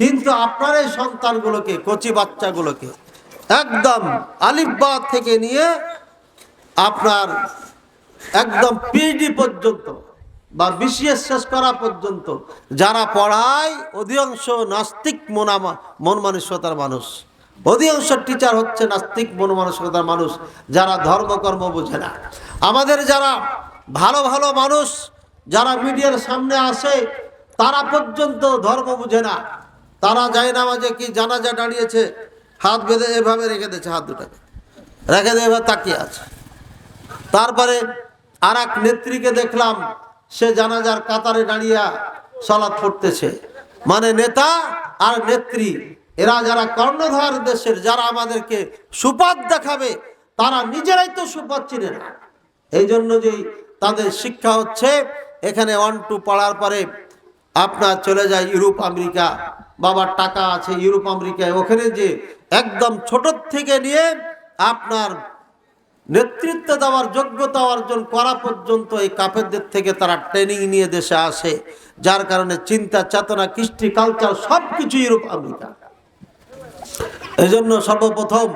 কিন্তু আপনার এই সন্তানগুলোকে, কচি বাচ্চাগুলোকে একদম আলিব্বা থেকে নিয়ে আপনার একদম পিএইচডি পর্যন্ত বা বিসিএস শেষ করা পর্যন্ত যারা পড়ায়, অধিকাংশ নাস্তিক মনামা মন মানসিকতার মানুষ। অধিকাংশ টিচার হচ্ছে নাস্তিক মন মানসিকতার মানুষ, যারা ধর্মকর্ম বোঝে না। আমাদের যারা ভালো ভালো মানুষ, যারা মিডিয়ার সামনে আসে, তারা পর্যন্ত ধর্ম বুঝে না। তারা যায় না মাঝে কি জানাজা দাঁড়িয়েছে। হাত বেঁধে এভাবে রেখে দিয়েছে হাত দুটাকে। রেখে দিয়ে এভাবে তাকিয়ে আছে। তারপরে আর এক নেত্রীকে দেখলাম, সে জানাজার কাতারে দাঁড়িয়ে সলাৎ পড়তেছে। মানে নেতা আর নেত্রী, এরা যারা কর্ণধার দেশের, যারা আমাদেরকে সুপাত দেখাবে, তারা নিজেরাই তো সুপাত চিনে না। এই জন্য যে তাদের শিক্ষা হচ্ছে, এখানে ওয়ান টু পড়ার পরে আপনার চলে যায় ইউরোপ, আমেরিকা। বাবার টাকা আছে, ইউরোপ, আমেরিকায়। ওখানে যে একদম ছোট থেকে নিয়ে আপনার নেতৃত্ব দেওয়ার, যোগ্যতা অর্জন করা পর্যন্ত এই কাফেরদের থেকে তারা ট্রেনিং নিয়ে দেশে আসে। যার কারণে চিন্তা, চেতনা, কৃষ্টি কালচার সব কিছু ইউরোপ, আমেরিকা। এই জন্য সর্বপ্রথম